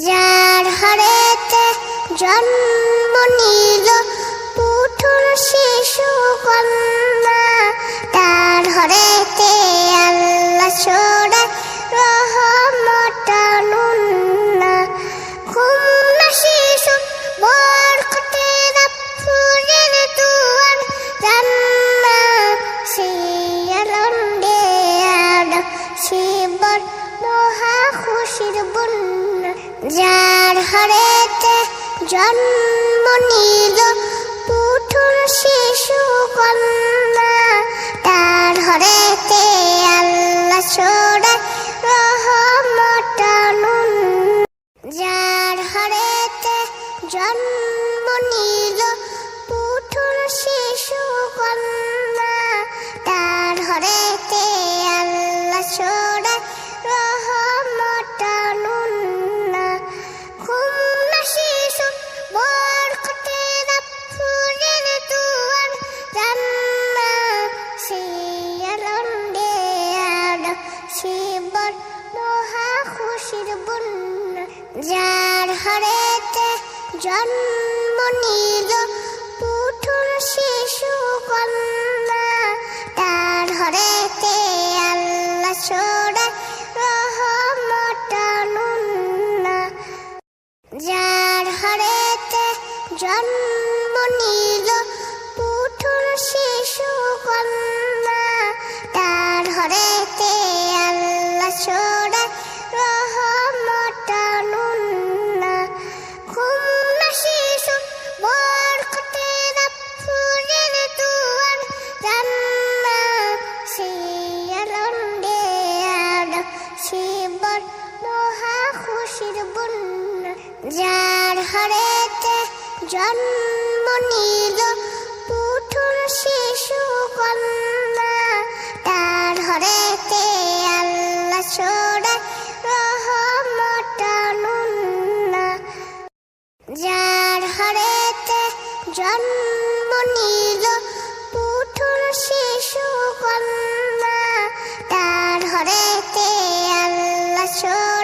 যার হারেতে জন্ম নিল পুতুল শিশু কন্যা, তার হরেতে আল্লাহ ছোড়ায় রহমতানুন্না খুলনা শিশু বরকতে ফুলের দুয়ার, জান্না। শিয়ালন্দে আড শিবর মহা খুশির বন্যা। যার হরেতে জন্ম নিল পুতুল শিশু কন্যা, তার হরেতে আল্লাহ ছোড়ায় রহমতানুন। যার হরেতে জন্ম নিল পুতুল শিশু কন্যা, তার হরেতে যার হরেতে জন্ম নিল পুতুল শিশু। যার হরেতে জন্ম নিল পুতুল শিশু কন্যা। তার হরেতে আল্লাহ রহমতানুন্না। যার হরেতে জন্ম নিল শিশু কন্যা। তার হরেতে আল্লাহ ছোড়ায়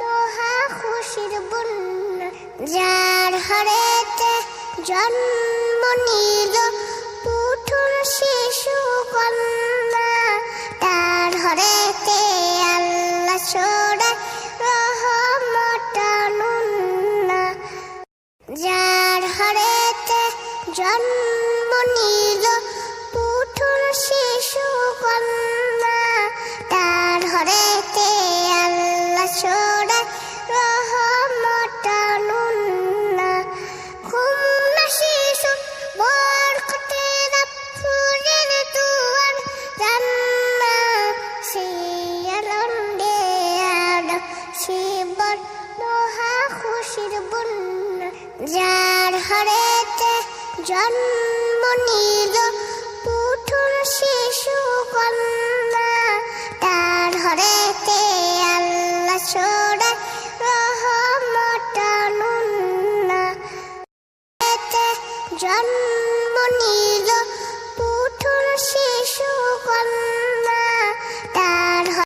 মহা খুশির বন্যা যার হরেতে জন্ম নিল পুতুল শিশু কন্যা। তার হরেতে আল্লাহ ছোড়ায় রহমতানুন্না যার হরেতে জন্ম নিল পুতুল শিশু কন্যা। খুশির বন্যা যার হরেতে জন্ম নিল পুতুল শিশু কন্যা। তার হরেতে আল্লাহ ছোড়ে রহমতানুন্না জন্ম নিল পুতুল শিশু কন্যা।